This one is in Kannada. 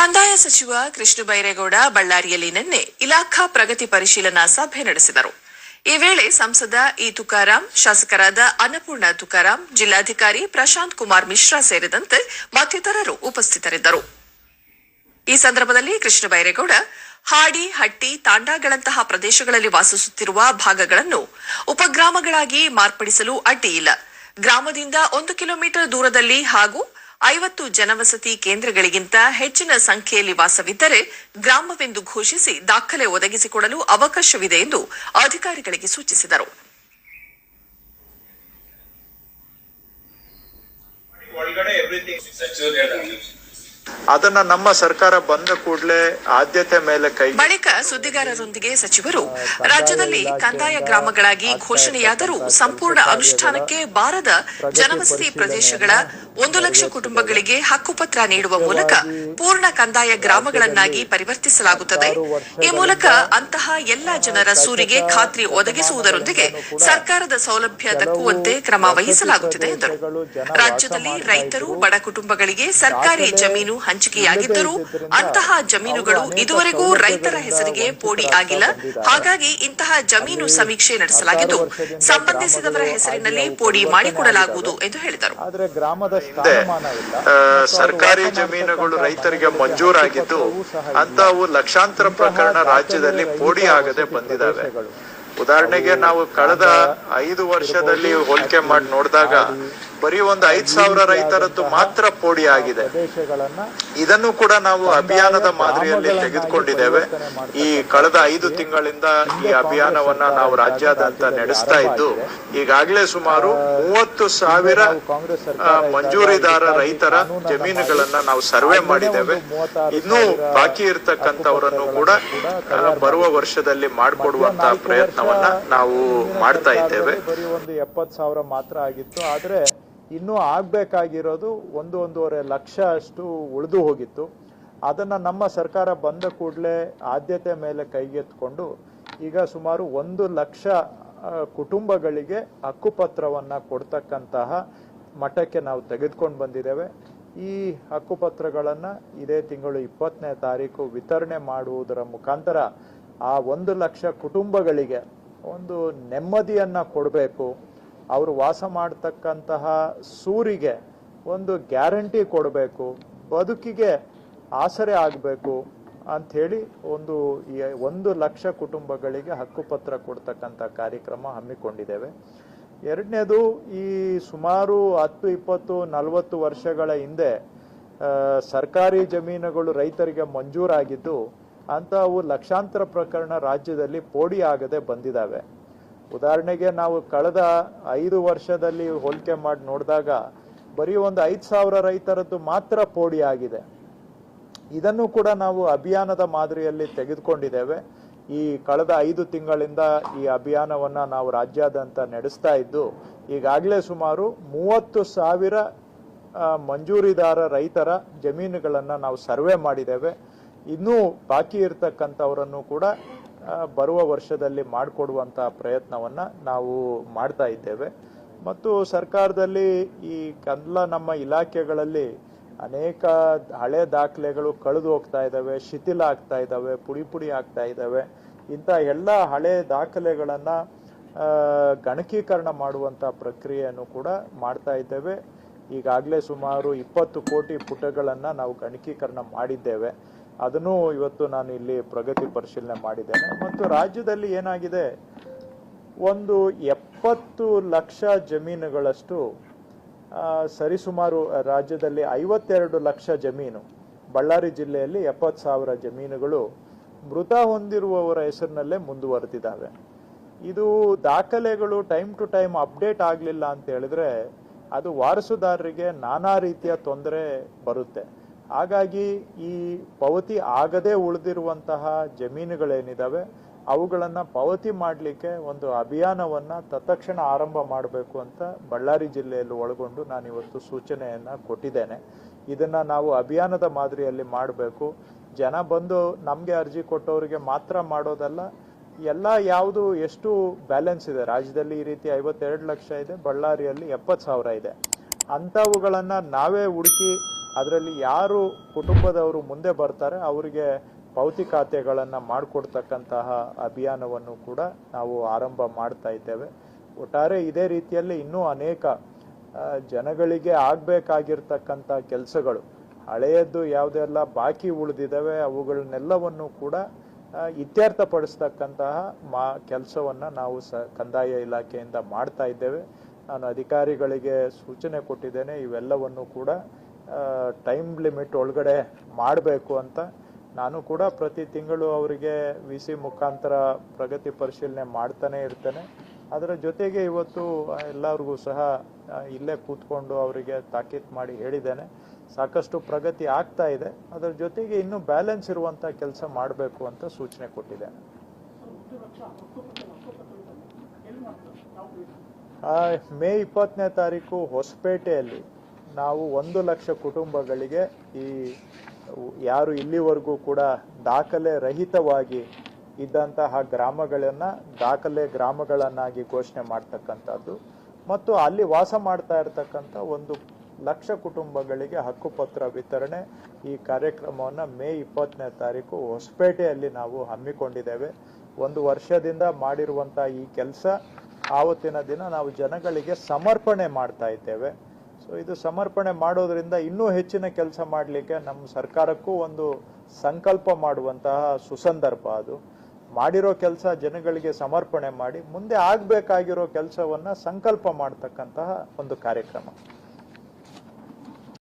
ಕಂದಾಯ ಸಚಿವ ಕೃಷ್ಣ ಬೈರೇಗೌಡ ಬಳ್ಳಾರಿಯಲ್ಲಿ ನಿನ್ನೆ ಇಲಾಖಾ ಪ್ರಗತಿ ಪರಿಶೀಲನಾ ಸಭೆ ನಡೆಸಿದರು. ಈ ವೇಳೆ ಸಂಸದ ಇ ತುಕಾರಾಂ, ಶಾಸಕರಾದ ಅನ್ನಪೂರ್ಣ ತುಕಾರಾಂ, ಜಿಲ್ಲಾಧಿಕಾರಿ ಪ್ರಶಾಂತ್ ಕುಮಾರ್ ಮಿಶ್ರಾ ಸೇರಿದಂತೆ ಮತ್ತಿತರರು ಉಪಸ್ಥಿತರಿದ್ದರು. ಈ ಸಂದರ್ಭದಲ್ಲಿ ಕೃಷ್ಣ ಬೈರೇಗೌಡ, ಹಾಡಿ, ಹಟ್ಟಿ, ತಾಂಡಾಗಳಂತಹ ಪ್ರದೇಶಗಳಲ್ಲಿ ವಾಸಿಸುತ್ತಿರುವ ಭಾಗಗಳನ್ನು ಉಪಗ್ರಾಮಗಳಾಗಿ ಮಾರ್ಪಡಿಸಲು ಅಡ್ಡಿಯಿಲ್ಲ. ಗ್ರಾಮದಿಂದ ಒಂದು ಕಿಲೋಮೀಟರ್ ದೂರದಲ್ಲಿ ಹಾಗೂ ಐವತ್ತು ಜನವಸತಿ ಕೇಂದ್ರಗಳಿಗಿಂತ ಹೆಚ್ಚಿನ ಸಂಖ್ಯೆಯಲ್ಲಿ ವಾಸವಿದ್ದರೆ ಗ್ರಾಮವೆಂದು ಘೋಷಿಸಿ ದಾಖಲೆ ಒದಗಿಸಿಕೊಡಲು ಅವಕಾಶವಿದೆ ಎಂದು ಅಧಿಕಾರಿಗಳಿಗೆ ಸೂಚಿಸಿದರು. ಒಳಗಡೆ ಅದನ್ನ ನಮ್ಮ ಸರ್ಕಾರ ಬಂದ ಕೂಡಲೇ ಆದ್ಯತೆ ಮೇಲೆ ಕೈ ಬಳಿಕ ಸುದ್ದಿಗಾರರೊಂದಿಗೆ ಸಚಿವರು, ರಾಜ್ಯದಲ್ಲಿ ಕಂದಾಯ ಗ್ರಾಮಗಳಾಗಿ ಘೋಷಣೆಯಾದರೂ ಸಂಪೂರ್ಣ ಅನುಷ್ಠಾನಕ್ಕೆ ಬಾರದ ಜನವಸತಿ ಪ್ರದೇಶಗಳ ಒಂದು ಲಕ್ಷ ಕುಟುಂಬಗಳಿಗೆ ಹಕ್ಕುಪತ್ರ ನೀಡುವ ಮೂಲಕ ಪೂರ್ಣ ಕಂದಾಯ ಗ್ರಾಮಗಳನ್ನಾಗಿ ಪರಿವರ್ತಿಸಲಾಗುತ್ತದೆ. ಈ ಮೂಲಕ ಅಂತಹ ಎಲ್ಲ ಜನರ ಸೂರಿಗೆ ಖಾತ್ರಿ ಒದಗಿಸುವುದರೊಂದಿಗೆ ಸರ್ಕಾರದ ಸೌಲಭ್ಯ ದಕ್ಕುವಂತೆ ಕ್ರಮ ವಹಿಸಲಾಗುತ್ತಿದೆ, ಎಂದರು. ರಾಜ್ಯದಲ್ಲಿ ರೈತರು, ಬಡ ಕುಟುಂಬಗಳಿಗೆ ಸರ್ಕಾರಿ ಜಮೀನು ಹಂಚಿಕೆಯಾಗಿದ್ದರೂ ಅಂತಹ ಜಮೀನುಗಳು ಇದುವರೆಗೂ ರೈತರ ಹೆಸರಿಗೆ ಪೋಡಿ ಆಗಿಲ್ಲ. ಹಾಗಾಗಿ ಇಂತಹ ಜಮೀನು ಸಮೀಕ್ಷೆ ನಡೆಸಲಾಗಿದ್ದು ಸಂಬಂಧಿಸಿದವರ ಹೆಸರಿನಲ್ಲಿ ಪೋಡಿ ಮಾಡಿಕೊಡಲಾಗುವುದು ಎಂದು ಹೇಳಿದರು. ಸರ್ಕಾರಿ ಜಮೀನುಗಳು ರೈತರಿಗೆ ಮಂಜೂರಾಗಿದ್ದು ಅಂತವು ಲಕ್ಷಾಂತರ ಪ್ರಕರಣ ರಾಜ್ಯದಲ್ಲಿ ಪೋಡಿ ಆಗದೆ ಬಂದಿದ್ದಾವೆ. ಉದಾಹರಣೆಗೆ ನಾವು ಕಳೆದ ಐದು ವರ್ಷದಲ್ಲಿ ಹೋಲಿಕೆ ಮಾಡಿ ನೋಡಿದಾಗ ಬರೀ ಒಂದು ಐದ್ ಸಾವಿರ ರೈತರದ್ದು ಮಾತ್ರ ಪೋಡಿ ಆಗಿದೆ ಇದನ್ನು ಕೂಡ ನಾವು ಅಭಿಯಾನದ ಮಾದರಿಯಲ್ಲಿ ತೆಗೆದುಕೊಂಡಿದ್ದೇವೆ. ಈ ಕಳೆದ ಐದು ತಿಂಗಳಿಂದ ಈ ಅಭಿಯಾನವನ್ನ ನಾವು ರಾಜ್ಯಾದ್ಯಂತ ನಡೆಸ್ತಾ ಇದ್ದು ಈಗಾಗಲೇ ಸುಮಾರು ಮೂವತ್ತು ಸಾವಿರ ಮಂಜೂರಿದಾರ ರೈತರ ಜಮೀನುಗಳನ್ನ ನಾವು ಸರ್ವೆ ಮಾಡಿದ್ದೇವೆ. ಇನ್ನೂ ಬಾಕಿ ಇರ್ತಕ್ಕಂಥವರನ್ನು ಕೂಡ ಬರುವ ವರ್ಷದಲ್ಲಿ ಮಾಡಿಕೊಡುವಂತಹ ಪ್ರಯತ್ನವನ್ನ ನಾವು ಮಾಡ್ತಾ ಇದ್ದೇವೆ. ಬರೀ ಒಂದು ಎಪ್ಪತ್ ಸಾವಿರ ಮಾತ್ರ ಆಗಿತ್ತು. ಆದ್ರೆ ಇನ್ನೂ ಆಗಬೇಕಾಗಿರೋದು ಒಂದು ಒಂದೂವರೆ ಲಕ್ಷ ಅಷ್ಟು ಉಳಿದು ಹೋಗಿತ್ತು. ಅದನ್ನು ನಮ್ಮ ಸರ್ಕಾರ ಬಂದ ಕೂಡಲೇ ಆದ್ಯತೆ ಮೇಲೆ ಕೈಗೆತ್ಕೊಂಡು ಈಗ ಸುಮಾರು ಒಂದು ಲಕ್ಷ ಕುಟುಂಬಗಳಿಗೆ ಹಕ್ಕುಪತ್ರವನ್ನು ಕೊಡ್ತಕ್ಕಂತಹ ಮಟ್ಟಕ್ಕೆ ನಾವು ತೆಗೆದುಕೊಂಡು ಬಂದಿದ್ದೇವೆ. ಈ ಹಕ್ಕುಪತ್ರಗಳನ್ನು ಇದೇ ತಿಂಗಳು ಇಪ್ಪತ್ತನೇ ತಾರೀಕು ವಿತರಣೆ ಮಾಡುವುದರ ಮುಖಾಂತರ ಆ ಒಂದು ಲಕ್ಷ ಕುಟುಂಬಗಳಿಗೆ ಒಂದು ನೆಮ್ಮದಿಯನ್ನು ಕೊಡಬೇಕು. ಅವರು ವಾಸ ಮಾಡತಕ್ಕಂತಹ ಸೂರಿಗೆ ಒಂದು ಗ್ಯಾರಂಟಿ ಕೊಡಬೇಕು, ಬದುಕಿಗೆ ಆಸರೆ ಆಗಬೇಕು ಅಂಥೇಳಿ ಒಂದು ಒಂದು ಲಕ್ಷ ಕುಟುಂಬಗಳಿಗೆ ಹಕ್ಕುಪತ್ರ ಕೊಡ್ತಕ್ಕಂಥ ಕಾರ್ಯಕ್ರಮ ಹಮ್ಮಿಕೊಂಡಿದ್ದೇವೆ. ಎರಡನೇದು ಈ ಸುಮಾರು ಹತ್ತು, ಇಪ್ಪತ್ತು, ನಲವತ್ತು ವರ್ಷಗಳ ಹಿಂದೆ ಸರ್ಕಾರಿ ಜಮೀನುಗಳು ರೈತರಿಗೆ ಮಂಜೂರಾಗಿದ್ದು ಅಂತಹವು ಲಕ್ಷಾಂತರ ಪ್ರಕರಣ ರಾಜ್ಯದಲ್ಲಿ ಪೋಡಿ ಆಗದೆ ಬಂದಿದ್ದಾವೆ. ಉದಾಹರಣೆಗೆ ನಾವು ಕಳೆದ ಐದು ವರ್ಷದಲ್ಲಿ ಹೋಲಿಕೆ ಮಾಡಿ ನೋಡಿದಾಗ ಬರೀ ಒಂದು ಐದು ಸಾವಿರ ರೈತರದ್ದು ಮಾತ್ರ ಪೋಡಿ ಆಗಿದೆ. ಇದನ್ನು ಕೂಡ ನಾವು ಅಭಿಯಾನದ ಮಾದರಿಯಲ್ಲಿ ತೆಗೆದುಕೊಂಡಿದ್ದೇವೆ. ಈ ಕಳೆದ ಐದು ತಿಂಗಳಿಂದ ಈ ಅಭಿಯಾನವನ್ನ ನಾವು ರಾಜ್ಯಾದ್ಯಂತ ನಡೆಸ್ತಾ ಇದ್ದು, ಈಗಾಗಲೇ ಸುಮಾರು ಮೂವತ್ತು ಸಾವಿರ ಮಂಜೂರಿದಾರ ರೈತರ ಜಮೀನುಗಳನ್ನು ನಾವು ಸರ್ವೆ ಮಾಡಿದ್ದೇವೆ. ಇನ್ನೂ ಬಾಕಿ ಇರತಕ್ಕಂಥವರನ್ನು ಕೂಡ ಬರುವ ವರ್ಷದಲ್ಲಿ ಮಾಡಿಕೊಡುವಂತಹ ಪ್ರಯತ್ನವನ್ನ ನಾವು ಮಾಡ್ತಾ ಇದ್ದೇವೆ. ಮತ್ತು ಸರ್ಕಾರದಲ್ಲಿ ಈ ಕಂದ್ಲ ನಮ್ಮ ಇಲಾಖೆಗಳಲ್ಲಿ ಅನೇಕ ಹಳೆ ದಾಖಲೆಗಳು ಕಳೆದು ಹೋಗ್ತಾ ಇದ್ದಾವೆ, ಶಿಥಿಲ ಆಗ್ತಾ ಇದ್ದಾವೆ, ಪುಡಿ ಪುಡಿ ಆಗ್ತಾ ಇದ್ದಾವೆ. ಇಂಥ ಎಲ್ಲ ಹಳೆ ದಾಖಲೆಗಳನ್ನ ಗಣಕೀಕರಣ ಮಾಡುವಂತ ಪ್ರಕ್ರಿಯೆಯನ್ನು ಕೂಡ ಮಾಡ್ತಾ ಇದ್ದೇವೆ. ಈಗಾಗಲೇ ಸುಮಾರು ಇಪ್ಪತ್ತು ಕೋಟಿ ಪುಟಗಳನ್ನ ನಾವು ಗಣಕೀಕರಣ ಮಾಡಿದ್ದೇವೆ. ಅದನ್ನು ಇವತ್ತು ನಾನು ಇಲ್ಲಿ ಪ್ರಗತಿ ಪರಿಶೀಲನೆ ಮಾಡಿದ್ದೇನೆ. ಮತ್ತು ರಾಜ್ಯದಲ್ಲಿ ಏನಾಗಿದೆ? ಒಂದು ಎಪ್ಪತ್ತು ಲಕ್ಷ ಜಮೀನುಗಳಷ್ಟು ಸರಿಸುಮಾರು ರಾಜ್ಯದಲ್ಲಿ ಐವತ್ತೆರಡು ಲಕ್ಷ ಜಮೀನು, ಬಳ್ಳಾರಿ ಜಿಲ್ಲೆಯಲ್ಲಿ ಎಪ್ಪತ್ತು ಸಾವಿರ ಜಮೀನುಗಳು ಮೃತ ಹೊಂದಿರುವವರ ಹೆಸರಿನಲ್ಲೇ ಮುಂದುವರೆದಿದ್ದಾವೆ. ಇದು ದಾಖಲೆಗಳು ಟೈಮ್ ಟು ಟೈಮ್ ಅಪ್ಡೇಟ್ ಆಗಲಿಲ್ಲ ಅಂತ ಹೇಳಿದ್ರೆ ಅದು ವಾರಸುದಾರರಿಗೆ ನಾನಾ ರೀತಿಯ ತೊಂದರೆ ಬರುತ್ತೆ. ಹಾಗಾಗಿ ಈ ಪಾವತಿ ಆಗದೆ ಉಳಿದಿರುವಂತಹ ಜಮೀನುಗಳೇನಿದ್ದಾವೆ ಅವುಗಳನ್ನ ಪಾವತಿ ಮಾಡಲಿಕ್ಕೆ ಒಂದು ಅಭಿಯಾನವನ್ನ ತತ್ಕ್ಷಣ ಆರಂಭ ಮಾಡಬೇಕು ಅಂತ ಬಳ್ಳಾರಿ ಜಿಲ್ಲೆಯಲ್ಲಿ ಒಳಗೊಂಡು ನಾನು ಇವತ್ತು ಸೂಚನೆಯನ್ನ ಕೊಟ್ಟಿದ್ದೇನೆ. ಇದನ್ನ ನಾವು ಅಭಿಯಾನದ ಮಾದರಿಯಲ್ಲಿ ಮಾಡಬೇಕು. ಜನ ಬಂದು ನಮಗೆ ಅರ್ಜಿ ಕೊಟ್ಟವರಿಗೆ ಮಾತ್ರ ಮಾಡೋದಲ್ಲ, ಎಲ್ಲ ಯಾವುದು ಎಷ್ಟು ಬ್ಯಾಲೆನ್ಸ್ ಇದೆ? ರಾಜ್ಯದಲ್ಲಿ ಈ ರೀತಿ ಐವತ್ತೆರಡು ಲಕ್ಷ ಇದೆ, ಬಳ್ಳಾರಿಯಲ್ಲಿ ಎಪ್ಪತ್ತು ಸಾವಿರ ಇದೆ. ಅಂಥವುಗಳನ್ನು ನಾವೇ ಹುಡುಕಿ ಅದರಲ್ಲಿ ಯಾರು ಕುಟುಂಬದವರು ಮುಂದೆ ಬರ್ತಾರೆ, ಅವರಿಗೆ ಪೌತಿ ಖಾತೆಗಳನ್ನು ಮಾಡಿಕೊಡ್ತಕ್ಕಂತಹ ಅಭಿಯಾನವನ್ನು ಕೂಡ ನಾವು ಆರಂಭ ಮಾಡ್ತಾ ಇದ್ದೇವೆ. ಒಟ್ಟಾರೆ ಇದೇ ರೀತಿಯಲ್ಲಿ ಇನ್ನೂ ಅನೇಕ ಜನಗಳಿಗೆ ಆಗಬೇಕಾಗಿರ್ತಕ್ಕಂಥ ಕೆಲಸಗಳು, ಹಳೆಯದ್ದು ಯಾವುದೆಲ್ಲ ಬಾಕಿ ಉಳಿದಿದ್ದಾವೆ ಅವುಗಳನ್ನೆಲ್ಲವನ್ನು ಕೂಡ ಇತ್ಯರ್ಥಪಡಿಸ್ತಕ್ಕಂತಹ ಮಾ, ಕೆಲಸವನ್ನು ನಾವು ಸ, ಕಂದಾಯ ಇಲಾಖೆಯಿಂದ ಮಾಡ್ತಾ ಇದ್ದೇವೆ. ನಾನು ಅಧಿಕಾರಿಗಳಿಗೆ ಸೂಚನೆ ಕೊಟ್ಟಿದ್ದೇನೆ, ಇವೆಲ್ಲವನ್ನು ಕೂಡ ಟೈಮ್ ಲಿಮಿಟ್ ಒಳಗಡೆ ಮಾಡಬೇಕು ಅಂತ ನಾನು ಕೂಡ ಪ್ರತಿ ತಿಂಗಳು ಅವರಿಗೆ ವಿ ಸಿ ಮುಖಾಂತರ ಪ್ರಗತಿ ಪರಿಶೀಲನೆ ಮಾಡ್ತಾನೆ ಇರ್ತೇನೆ. ಅದರ ಜೊತೆಗೆ ಇವತ್ತು ಎಲ್ಲರಿಗೂ ಸಹ ಇಲ್ಲೇ ಕೂತ್ಕೊಂಡು ಅವರಿಗೆ ತಾಕೀತ್ ಮಾಡಿ ಹೇಳಿದ್ದೇನೆ. ಸಾಕಷ್ಟು ಪ್ರಗತಿ ಆಗ್ತಾ ಇದೆ. ಅದರ ಜೊತೆಗೆ ಇನ್ನೂ ಬ್ಯಾಲೆನ್ಸ್ ಇರುವಂಥ ಕೆಲಸ ಮಾಡಬೇಕು ಅಂತ ಸೂಚನೆ ಕೊಟ್ಟಿದೆ ಮೇ ಇಪ್ಪತ್ತನೇ ತಾರೀಕು ಹೊಸಪೇಟೆಯಲ್ಲಿ ನಾವು ಒಂದು ಲಕ್ಷ ಕುಟುಂಬಗಳಿಗೆ ಈ ಯಾರು ಇಲ್ಲಿವರೆಗೂ ಕೂಡ ದಾಖಲೆ ರಹಿತವಾಗಿ ಇದ್ದಂತಹ ಗ್ರಾಮಗಳನ್ನು ದಾಖಲೆ ಗ್ರಾಮಗಳನ್ನಾಗಿ ಘೋಷಣೆ ಮಾಡ್ತಕ್ಕಂಥದ್ದು. ಮತ್ತು ಅಲ್ಲಿ ವಾಸ ಮಾಡ್ತಾ ಇರತಕ್ಕಂಥ ಒಂದು ಲಕ್ಷ ಕುಟುಂಬಗಳಿಗೆ ಹಕ್ಕುಪತ್ರ ವಿತರಣೆ ಈ ಕಾರ್ಯಕ್ರಮವನ್ನು ಮೇ ಇಪ್ಪತ್ತನೇ ತಾರೀಕು ಹೊಸಪೇಟೆಯಲ್ಲಿ ನಾವು ಹಮ್ಮಿಕೊಂಡಿದ್ದೇವೆ. ಒಂದು ವರ್ಷದಿಂದ ಮಾಡಿರುವಂಥ ಈ ಕೆಲಸ, ಆವತ್ತಿನ ದಿನ ನಾವು ಜನಗಳಿಗೆ ಸಮರ್ಪಣೆ ಮಾಡ್ತಾ ಇದ್ದೇವೆ. ಸೊ ಇದು ಸಮರ್ಪಣೆ ಮಾಡೋದ್ರಿಂದ ಇನ್ನೂ ಹೆಚ್ಚಿನ ಕೆಲಸ ಮಾಡಲಿಕ್ಕೆ ನಮ್ಮ ಸರ್ಕಾರಕ್ಕೂ ಒಂದು ಸಂಕಲ್ಪ ಮಾಡುವಂತಹ ಸುಸಂದರ್ಭ ಅದು. ಮಾಡಿರೋ ಕೆಲಸ ಜನಗಳಿಗೆ ಸಮರ್ಪಣೆ ಮಾಡಿ, ಮುಂದೆ ಆಗಬೇಕಾಗಿರೋ ಕೆಲಸವನ್ನ ಸಂಕಲ್ಪ ಮಾಡ್ತಕ್ಕಂತಹ ಒಂದು ಕಾರ್ಯಕ್ರಮ.